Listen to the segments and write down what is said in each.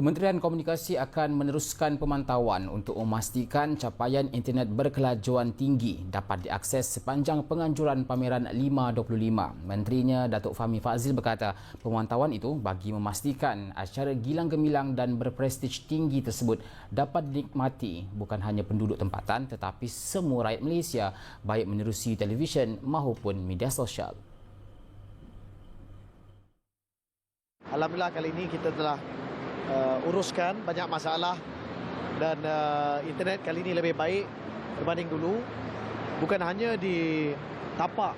Kementerian Komunikasi akan meneruskan pemantauan untuk memastikan capaian internet berkelajuan tinggi dapat diakses sepanjang penganjuran pameran 525. Menterinya Datuk Fahmi Fazil berkata, pemantauan itu bagi memastikan acara gilang gemilang dan berprestij tinggi tersebut dapat dinikmati bukan hanya penduduk tempatan tetapi semua rakyat Malaysia baik menerusi televisyen maupun media sosial. Alhamdulillah kali ini kita telah uh, uruskan banyak masalah dan uh, internet kali ini lebih baik berbanding dulu. Bukan hanya di tapak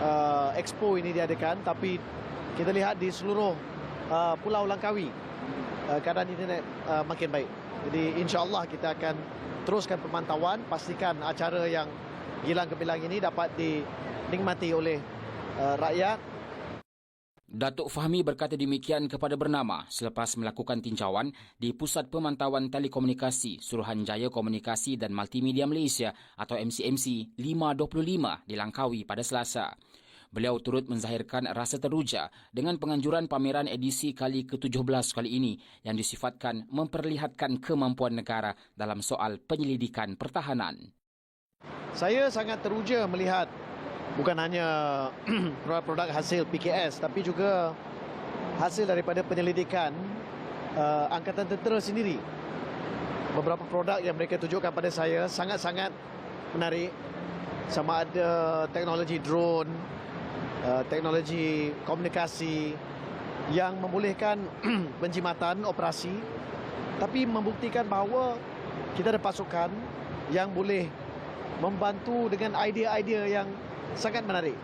uh, expo ini diadakan tapi kita lihat di seluruh uh, pulau Langkawi uh, keadaan internet uh, makin baik. Jadi insya-Allah kita akan teruskan pemantauan pastikan acara yang gilang gemilang ini dapat dinikmati oleh uh, rakyat Datuk Fahmi berkata demikian kepada bernama selepas melakukan tinjauan di Pusat Pemantauan Telekomunikasi Suruhanjaya Komunikasi dan Multimedia Malaysia atau MCMC 525 di Langkawi pada Selasa. Beliau turut menzahirkan rasa teruja dengan penganjuran pameran edisi kali ke-17 kali ini yang disifatkan memperlihatkan kemampuan negara dalam soal penyelidikan pertahanan. Saya sangat teruja melihat bukan hanya produk-produk hasil PKS tapi juga hasil daripada penyelidikan uh, Angkatan Tentera sendiri. Beberapa produk yang mereka tunjukkan pada saya sangat-sangat menarik sama ada teknologi drone, uh, teknologi komunikasi yang membolehkan penjimatan operasi tapi membuktikan bahawa kita ada pasukan yang boleh membantu dengan idea-idea yang second Minari.